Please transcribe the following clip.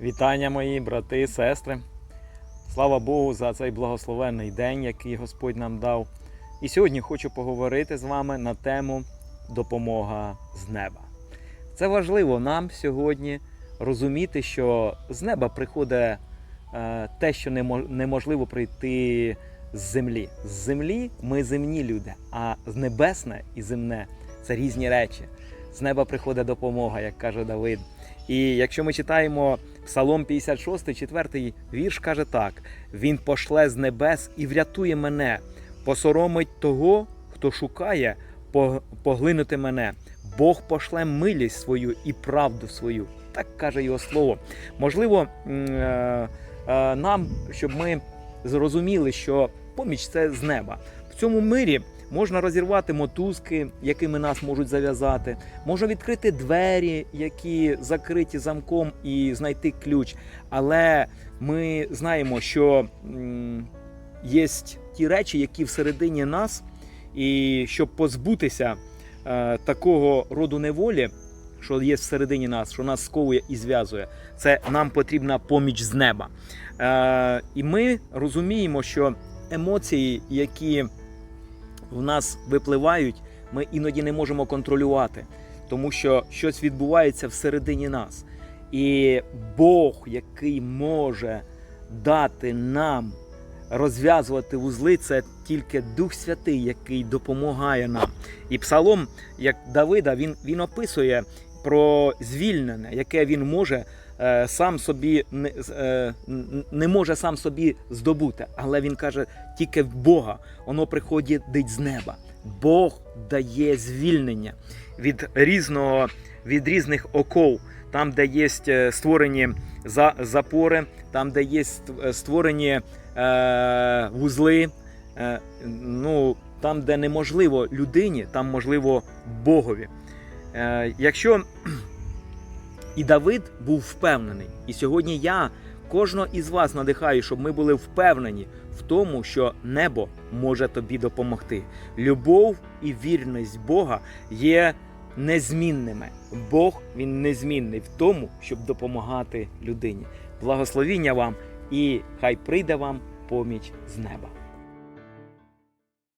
Вітання мої брати сестри. Слава Богу за цей благословенний день, який Господь нам дав. І сьогодні хочу поговорити з вами на тему допомога з неба. Це важливо нам сьогодні розуміти, що з неба приходить е, те, що неможливо прийти з землі. З землі ми земні люди, а з небесне і земне це різні речі. З неба приходить допомога, як каже Давид. І якщо ми читаємо Псалом 56, 4 вірш каже так: Він пошле з небес і врятує мене, посоромить того, хто шукає поглинути мене. Бог пошле милість свою і правду свою. Так каже його слово. Можливо, е, е, нам, щоб ми зрозуміли, що поміч це з неба. В цьому мирі можна розірвати мотузки, якими нас можуть зав'язати, можна відкрити двері, які закриті замком, і знайти ключ. Але ми знаємо, що є ті речі, які всередині нас, і щоб позбутися е, такого роду неволі, що є всередині нас, що нас сковує і зв'язує, це нам потрібна поміч з неба. Е, і ми розуміємо, що емоції, які в нас випливають, ми іноді не можемо контролювати, тому що щось відбувається всередині нас. І Бог, який може дати нам розв'язувати вузли, це тільки Дух Святий, який допомагає нам. І псалом, як Давида, він, він описує про звільнення, яке він може сам собі не, е, не може сам собі здобути. Але він каже, тільки в Бога воно приходить з неба. Бог дає звільнення від різного, від різних оков, там, де є е, створені за, запори, там, де є створені е, вузли. Е, ну, там, де неможливо людині, там можливо Богові. Е, якщо і Давид був впевнений, і сьогодні я кожного із вас надихаю, щоб ми були впевнені в тому, що небо може тобі допомогти. Любов і вірність Бога є незмінними. Бог він незмінний в тому, щоб допомагати людині. Благословіння вам і хай прийде вам поміч з неба.